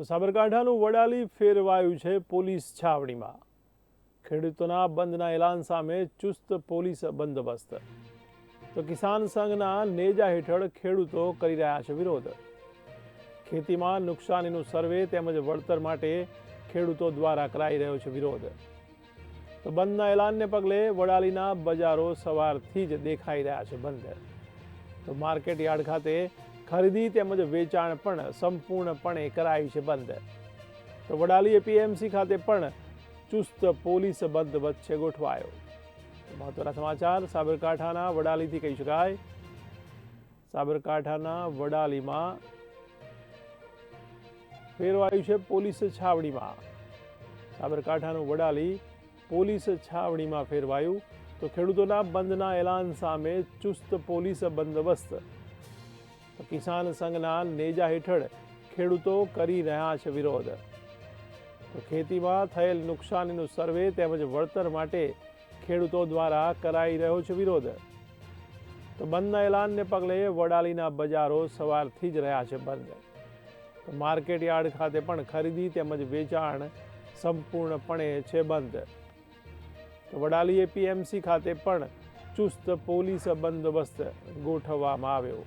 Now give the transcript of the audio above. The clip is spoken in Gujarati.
તો સાબરકાંઠાનું વડાલી ફેરવાયું છે પોલીસ છાવણીમાં. ખેડૂતોના બંધના એલાન સામે ચુસ્ત પોલીસ બંદોબસ્ત. તો કિસાન સંઘના નેજા હેઠળ ખેડૂતો કરી રહ્યા છે વિરોધ. ખેતીમાં નુકસાનીનું સર્વે તેમજ વળતર માટે ખેડૂતો દ્વારા કરાઈ રહ્યો છે વિરોધ. તો બંધના એલાનને પગલે વડાલીના બજારો સવારથી જ દેખાઈ રહ્યા છે બંધ. તો માર્કેટ યાર્ડ ખાતે ખરીદી તેમજ વેચાણ પણ સંપૂર્ણપણે કરાયું છે બંધ. તો વડાલી એપીએમસી ખાતે પણ ચુસ્ત પોલીસ બંધ છે ગોઠવાયો. મહત્વના સમાચાર, સાબરકાંઠાના વડાલીથી કહી શકાય. સાબરકાંઠાના વડાલીમાં ફેરવાયું છે પોલીસ છાવણીમાં. સાબરકાંઠાનું વડાલી પોલીસ છાવણીમાં ફેરવાયું. તો ખેડૂતોના બંધના એલાન સામે ચુસ્ત પોલીસ બંદોબસ્ત. કિસાન સંઘના નેજા હેઠળ ખેડૂતો કરી રહ્યા છે વિરોધ. તો ખેતીમાં થયેલ નુકસાનીનું સર્વે તેમજ વળતર માટે ખેડૂતો દ્વારા કરાઈ રહ્યો છે વિરોધ. તો બંધના એલાનને પગલે વડાલીના બજારો સવારથી જ રહ્યા છે બંધ. તો માર્કેટ યાર્ડ ખાતે પણ ખરીદી તેમજ વેચાણ સંપૂર્ણપણે છે બંધ. તો વડાલી એપીએમસી ખાતે પણ ચુસ્ત પોલીસ બંદોબસ્ત ગોઠવવામાં આવ્યો.